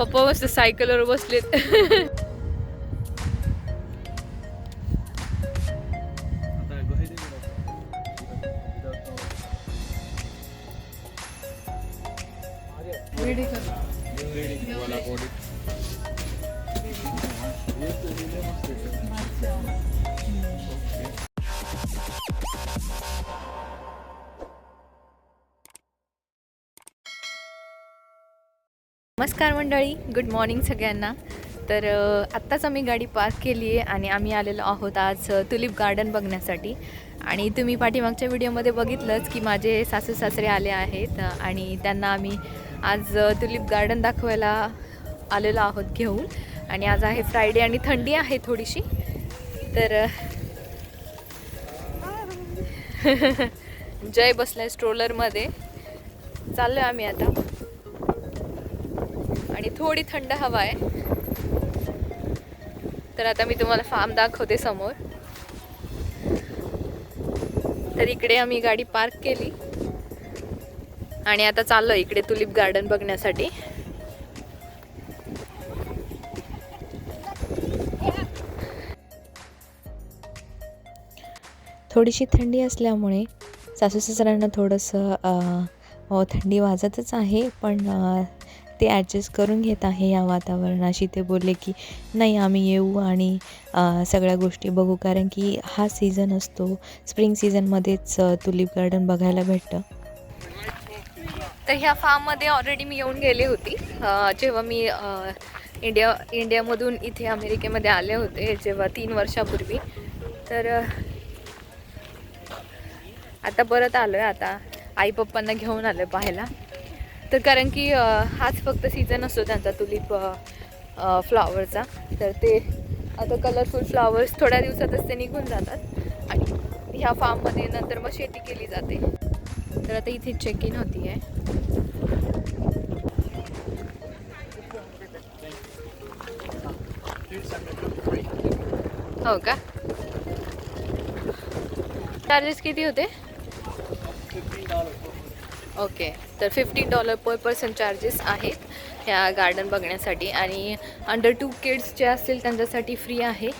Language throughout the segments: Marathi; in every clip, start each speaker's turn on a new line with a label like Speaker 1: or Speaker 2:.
Speaker 1: पप्पा मस्त सायकलवर बसलेत. नमस्कार मंडळी गुड मॉर्निंग सगळ्यांना. तर आत्ताच आम्ही गाडी पार्क केली आहे आणि आम्ही आलेलो आहोत आज तुलिप गार्डन बघण्यासाठी. आणि तुम्ही पाठीमागच्या व्हिडिओमध्ये बघितलंच की माझे सासू सासरे आले आहेत आणि त्यांना आम्ही आज तुलिप गार्डन दाखवायला आलेलो आहोत घेऊन. आणि आज आहे फ्रायडे आणि थंडी आहे थोडीशी. तर जय बसलाय स्ट्रोलरमध्ये चाललो आम्ही आता. आणि थोडी थंड हवा आहे. तर आता मी तुम्हाला फार्म दाखवते समोर. तर इकडे आम्ही गाडी पार्क केली. आणि आता चाललो इकडे तुलिप गार्डन बघण्यासाठी. थोडीशी थंडी असल्यामुळे सासू सासऱ्यांना थोडंसं थंडी वाजतच आहे पण ते ॲडजस्ट करून घेत आहे या वातावरणाशी. ते बोलले की नाही आम्ही येऊ आणि सगळ्या गोष्टी बघू. कारण की हा सीझन असतो. स्प्रिंग सीझनमध्येच तुलिप गार्डन बघायला भेटतं. तर ह्या फार्ममध्ये ऑलरेडी मी येऊन गेले होती. जेव्हा मी इंडिया इंडियामधून इथे अमेरिकेमध्ये आले होते जेव्हा तीन वर्षापूर्वी. तर आता परत आलो आहे आता आई पप्पांना घेऊन आलो आहे पाहायला. तर कारण की हाच फक्त सीझन असतो त्यांचा तुलिप फ्लॉवरचा तर ते आता कलरफुल फ्लॉवर्स थोड्या दिवसातच ते निघून जातात. आणि ह्या फार्ममध्ये नंतर मग शेती केली जाते. तर आता इथे चेक इन होती आहे. हो का? चार्जेस किती होते? ओके. तर fifteen dollar per person charges आहेत ह्या गार्डन बघण्यासाठी. आणि अंडर टू किड्स जे असतील त्यांच्यासाठी फ्री आहे.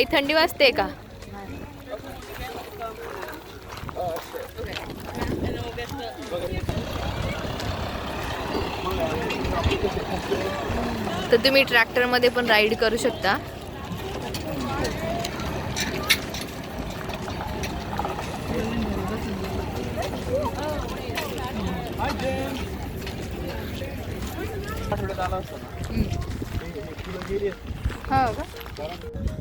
Speaker 1: आई थंडी वाजते का? तर तुम्ही ट्रॅक्टरमध्ये पण राईड करू शकता. हो का?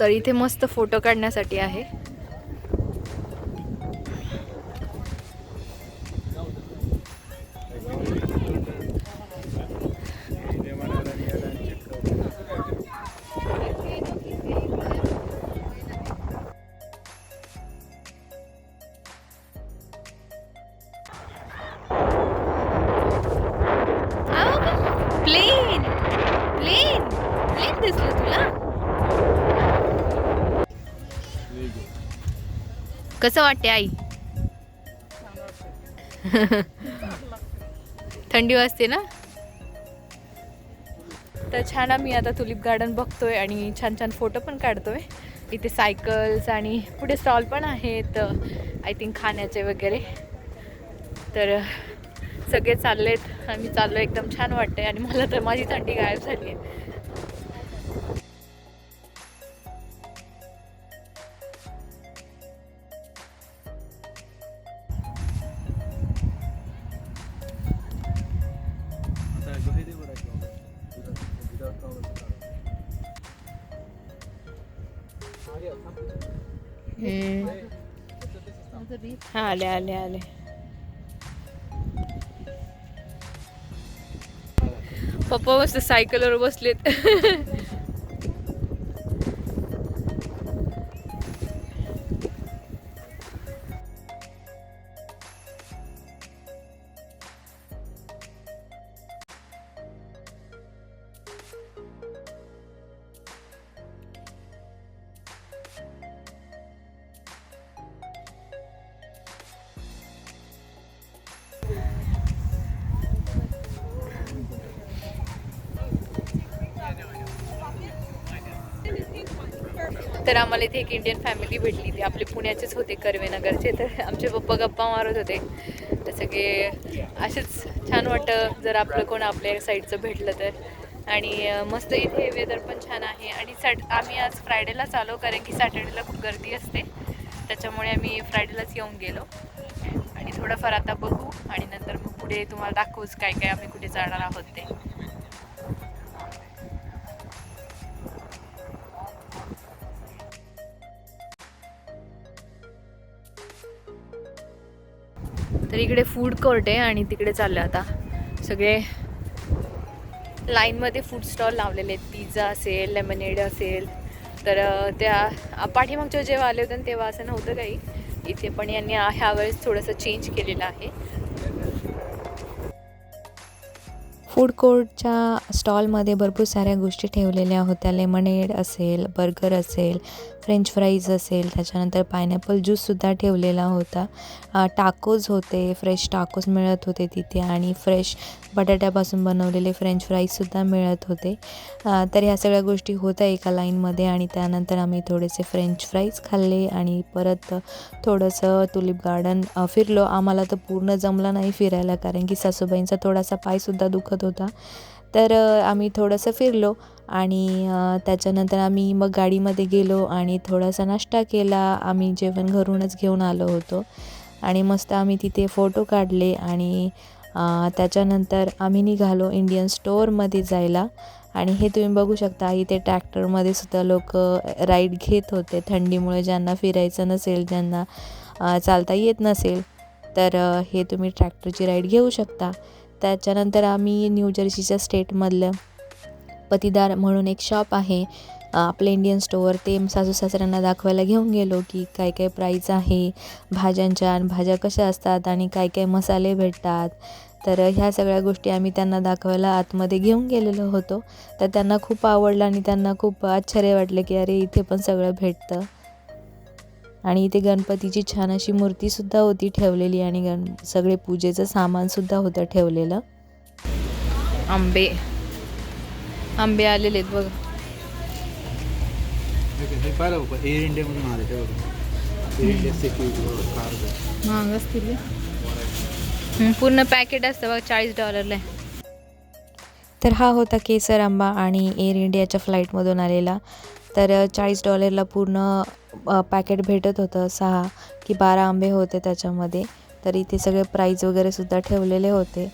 Speaker 1: तर इथे मस्त फोटो काढण्यासाठी आहे. कसं वाटते आई? थंडी वाजते ना? तर छान आम्ही आता तुलिप गार्डन बघतोय आणि छान छान फोटो पण काढतोय. इथे सायकल्स आणि पुढे स्टॉल पण आहेत आय थिंक खाण्याचे वगैरे. तर सगळे चाललेत. आम्ही चाललो एकदम छान वाटतंय आणि मला तर माझी थंडी गायब झाली आहे आले आले आले. पप्पा मस्त सायकलवर बसलेत. तर आम्हाला इथे एक इंडियन फॅमिली भेटली. ती आपले पुण्याचेच होते कर्वेनगरचे. तर आमचे पप्पा गप्पा मारत होते. तर सगळे असेच छान वाटतं. जर आपलं कोण आपल्या साईडचं भेटलं तर. आणि मस्त इथे वेदर पण छान आहे. आणि सॅट आम्ही आज फ्रायडेलाच आलो कारण की सॅटर्डेला खूप गर्दी असते. त्याच्यामुळे आम्ही फ्रायडेलाच येऊन गेलो. आणि थोडंफार आता बघू. आणि नंतर मग पुढे तुम्हाला दाखवूच काय काय आम्ही कुठे जाणार आहोत ते. तर इकडे फूड कोर्ट आहे आणि तिकडे चाललं आता. सगळे लाईनमध्ये फूड स्टॉल लावलेले आहेत. पिझ्झा असेल लेमनेड असेल. तर त्या पाठीमागच्या जेव्हा आले होते तेव्हा असं नव्हतं काही. इथे पण यांनी ह्यावेळेस ह्या वेळेस थोडंसं चेंज केलेलं आहे. फूड कोर्टच्या स्टॉलमध्ये भरपूर साऱ्या गोष्टी ठेवलेल्या होत्या. लेमनेड असेल बर्गर असेल फ्रेंच फ्राईज असेल त्याच्यानंतर पायनॅपल ज्यूससुद्धा ठेवलेला होता. टाकोज होते फ्रेश टाकोज मिळत होते तिथे आणि फ्रेश बटाट्यापासून बनवलेले फ्रेंच फ्राईजसुद्धा मिळत होते. तर ह्या सगळ्या गोष्टी होत्या एका लाईनमध्ये आणि त्यानंतर आम्ही थोडेसे फ्रेंच फ्राईज खाल्ले आणि परत थोडंसं तुलिप गार्डन फिरलो. आम्हाला तर पूर्ण जमलं नाही फिरायला कारण की सासूबाईंचा थोडासा पायसुद्धा दुखत होता. तर आम्ही थोडंसं फिरलो. आणि त्याच्यानंतर आम्ही मग गाडीमध्ये गेलो आणि थोडासा नाश्ता केला. आम्ही जेवण घरूनच घेऊन आलो होतो. आणि मस्त आम्ही तिथे फोटो काढले आणि त्याच्यानंतर आम्ही निघालो इंडियन स्टोअरमध्ये जायला. आणि हे तुम्ही बघू शकता इथे ट्रॅक्टरमध्ये सुद्धा लोक राईड घेत होते. थंडीमुळे ज्यांना फिरायचं नसेल ज्यांना चालता येत नसेल तर हे तुम्ही ट्रॅक्टरची राईड घेऊ शकता. त्याच्यानंतर आम्ही न्यू जर्सीच्या स्टेटमधलं पतीदार म्हणून एक शॉप आहे. आपलं इंडियन स्टोअर ते सासू सासऱ्यांना दाखवायला घेऊन गेलो की काय काय प्राईज आहे भाज्यांच्या आणि भाज्या कशा असतात आणि काय काय मसाले भेटतात. तर ह्या सगळ्या गोष्टी आम्ही त्यांना दाखवायला आतमध्ये घेऊन गेलेलो होतो. तर त्यांना खूप आवडलं आणि त्यांना खूप आश्चर्य वाटलं की अरे इथे पण सगळं भेटतं. आणि इथे गणपतीची छान अशी मूर्तीसुद्धा होती ठेवलेली आणि गण सगळे पूजेचं सामानसुद्धा होतं ठेवलेलं. आंबे. आंबे आलेले आहेत बघ.
Speaker 2: हे एअर इंडियामधून आले ते बघ. एअर इंडिया सिक्युरिटी
Speaker 1: महाग असतील पूर्ण पॅकेट असतं बघ चाळीस डॉलरला तर हा होता केसर आंबा आणि एअर इंडियाच्या फ्लाईटमधून आलेला. तर चाळीस डॉलरला पूर्ण पॅकेट भेटत होतं सहा की बारा आंबे होते त्याच्यामध्ये. तर इथे सगळे प्राईज वगैरे सुद्धा ठेवलेले होते.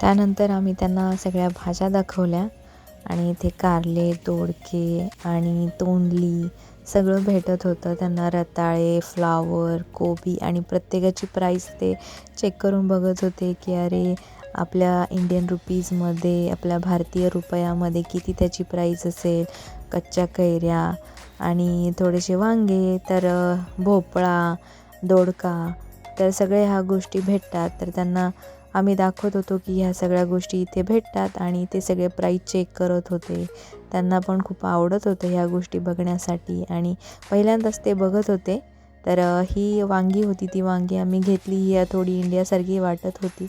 Speaker 1: त्यानंतर आम्ही त्यांना सगळ्या भाज्या दाखवल्या. आणि इथे कारले दोडके आणि तोंडली सगळं भेटत होतं. त्यांना रताळे फ्लावर कोबी आणि प्रत्येकाची प्राईस ते चेक करून बघत होते की अरे आपल्या इंडियन रुपीजमध्ये आपल्या भारतीय रुपयामध्ये किती त्याची प्राईस असेल? कच्च्या कैऱ्या आणि थोडेसे वांगे तर भोपळा दोडका तर सगळे ह्या गोष्टी भेटतात. तर त्यांना आम्ही दाखवत होतो की ह्या सगळ्या गोष्टी इथे भेटतात आणि ते सगळे प्राईस चेक करत होते. त्यांना पण खूप आवडत होतं ह्या गोष्टी बघण्यासाठी आणि पहिल्यांदाच ते बघत होते. तर ही वांगी होती ती वांगी आम्ही घेतली ही थोडी इंडियासारखी वाटत होती.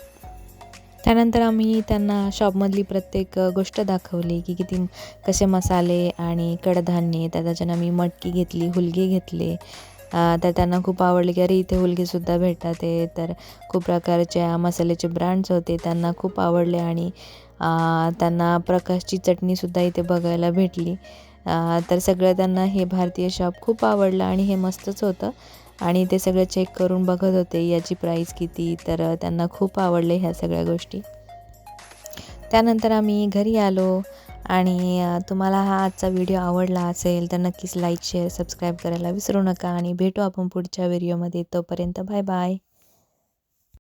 Speaker 1: त्यानंतर आम्ही त्यांना शॉपमधली प्रत्येक गोष्ट दाखवली की किती कसे मसाले आणि कडधान्य त्याच्यानं आम्ही मटकी घेतली हुलगे घेतले. तर त्यांना खूप आवडले की अरे इथे हुलगीसुद्धा भेटतात ते तर खूप प्रकारच्या मसाल्याचे ब्रँड्स होते त्यांना खूप आवडले आणि त्यांना प्रकाशची चटणीसुद्धा इथे बघायला भेटली. तर सगळं त्यांना हे भारतीय शॉप खूप आवडलं आणि हे मस्तच होतं. आणि ते सगळं चेक करून बघत होते याची प्राईस किती तर त्यांना खूप आवडले ह्या सगळ्या गोष्टी. त्यानंतर आम्ही घरी आलो. आणि तुम्हाला हा आजचा व्हिडिओ आवडला असेल तर नक्कीच लाईक शेअर सबस्क्राईब करायला विसरू नका आणि भेटू आपण पुढच्या व्हिडिओमध्ये. तोपर्यंत बाय बाय